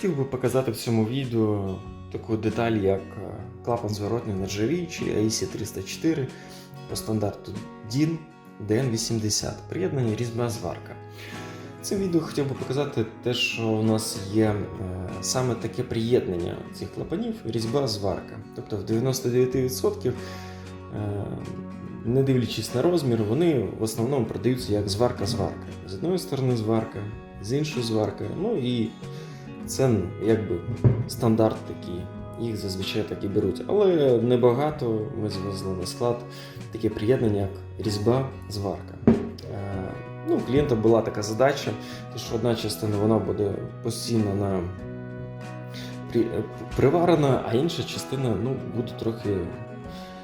Хотів би показати в цьому відео таку деталь, як е, клапан зворотний нержавіючий AEC 304 по стандарту DIN DN80, приєднання різьба зварка. Цим відео хотів би показати те, що у нас є е, саме таке приєднання цих клапанів різьба зварка. Тобто в 99%, е, не дивлячись на розмір, вони в основному продаються як зварка-зварка. З одної сторони зварка, з іншої зварка. Ну і це якби стандарт такий. Їх зазвичай так і беруть. Але небагато ми звезли на склад таке приєднання, як різьба зварка. Е, Ну, у клієнта була така задача, що одна частина вона буде постійно на е, приварена, а інша частина ну, буде трохи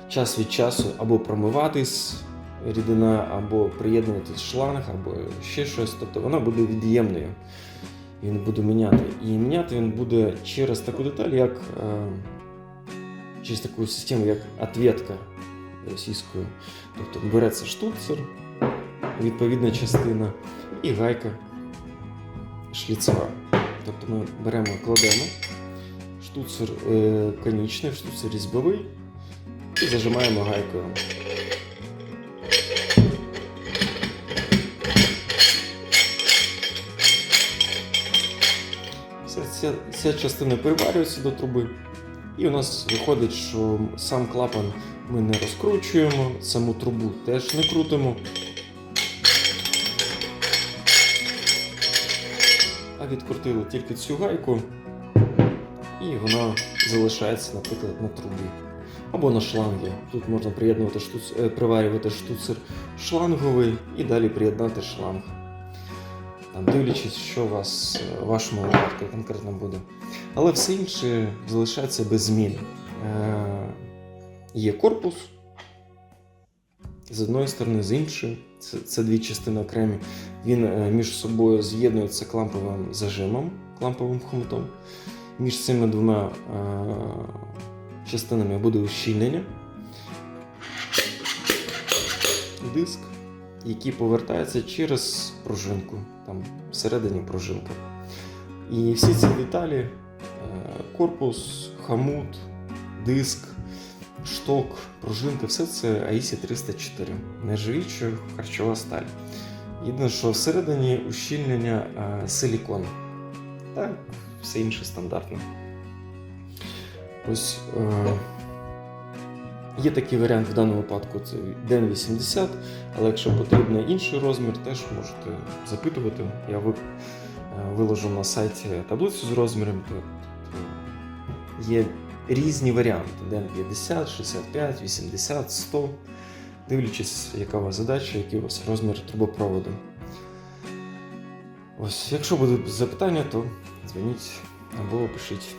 час від часу або промиватись рідина, або приєднувати шланг, або ще щось. Тобто вона буде від'ємною. Він буде міняти. І міняти він буде через таку деталь, як е, через таку систему, як ответка російською. Тобто береться штуцер, відповідна частина, і гайка шліцева. Тобто ми беремо, кладемо штуцер е, конічний, штуцер різьбовий і зажимаємо гайкою. Ця, ця частина приварюється до труби, і у нас виходить, що сам клапан ми не розкручуємо, саму трубу теж не крутимо. А відкрутили тільки цю гайку, і вона залишається, наприклад, на трубі. Або на шлангі. Тут можна приєднувати штуц... е, приварювати штуцер шланговий і далі приєднати шланг. Там, дивлячись, що у вас е, в вашому випадку конкретно буде. Але все інше залишається без змін. Е, є корпус з одної сторони, з іншої. Це, це дві частини окремі. Він е, між собою з'єднується кламповим зажимом, кламповим хомутом. Між цими двома е, частинами буде ущільнення. Диск, який повертається через пружинку, там всередині пружинка. І всі ці деталі, е, корпус, хомут, диск, шток, пружинка, все це AISI 304, нержавіюча харчова сталь. Єдине, що всередині ущільнення е, силікон. Так, все інше стандартно. Ось е, є такий варіант в даному випадку це DN 80, але якщо потрібен інший розмір, теж можете запитувати. Я е, виложу на сайті таблицю з розміром. Е, є різні варіанти: DN 50, 65, 80, 100. Дивлячись, яка у вас задача, який у вас розмір трубопроводу. Ось, якщо будуть запитання, то дзвоніть або пишіть.